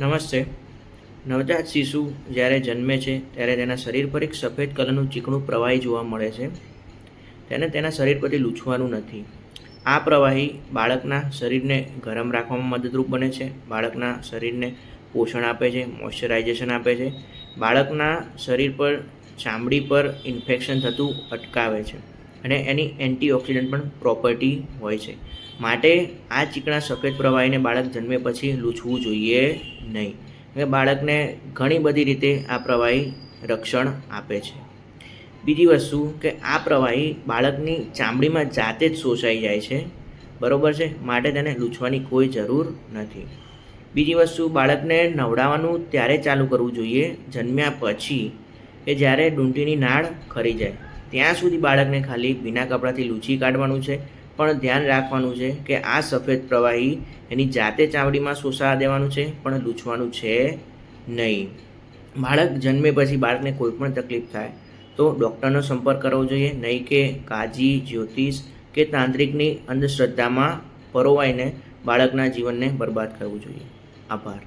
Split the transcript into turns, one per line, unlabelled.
નમસ્તે. નવજાત શિશુ જ્યારે જન્મે છે, ત્યારે તેના શરીર પર એક સફેદ કલરનું ચીકણું પ્રવાહી જોવા મળે છે. તેને તેના શરીર પરથી લૂછવાનું નથી. આ પ્રવાહી બાળકના શરીરને ગરમ રાખવામાં મદદરૂપ બને છે. બાળકના શરીરને પોષણ આપે છે, મોઇશ્ચરાઇઝેશન આપે છે. બાળકના શરીર પર ચામડી પર ઇન્ફેક્શન થતું અટકાવે છે. અને એની એન્ટીઓક્સિડન્ટ પણ પ્રોપર્ટી હોય છે. માટે આ ચીકણા સફેદ પ્રવાહીને બાળક જન્મે પછી લૂછવું જોઈએ નહીં. કે બાળકને ઘણી બધી રીતે આ પ્રવાહી રક્ષણ આપે છે. બીજી વસ્તુ કે આ પ્રવાહી બાળકની ચામડીમાં જાતે જ શોષાઈ જાય છે. બરોબર છે? માટે તેને લૂછવાની કોઈ જરૂર નથી. બીજી વસ્તુ, બાળકને નવડાવવાનું ત્યારે ચાલુ કરવું જોઈએ જન્મ્યા પછી કે જ્યારે ડુંટીની નાળ ખરી જાય. ત્યાં સુધી બાળકને ખાલી ભીના કપડાથી લૂછી કાઢવાનું છે, પણ ધ્યાન રાખવાનું છે કે આ સફેદ પ્રવાહી એની જાતે ચામડીમાં શોષા દેવાનું છે, પણ લૂછવાનું છે નહીં. બાળક જન્મે પછી બાળકને કોઈ પણ તકલીફ થાય તો ડૉક્ટરનો સંપર્ક કરવો જોઈએ, નહીં કે કાજી, જ્યોતિષ કે તાંત્રિકની અંધશ્રદ્ધામાં પરોવાઈને બાળકના જીવનને બરબાદ કરવું જોઈએ. આભાર.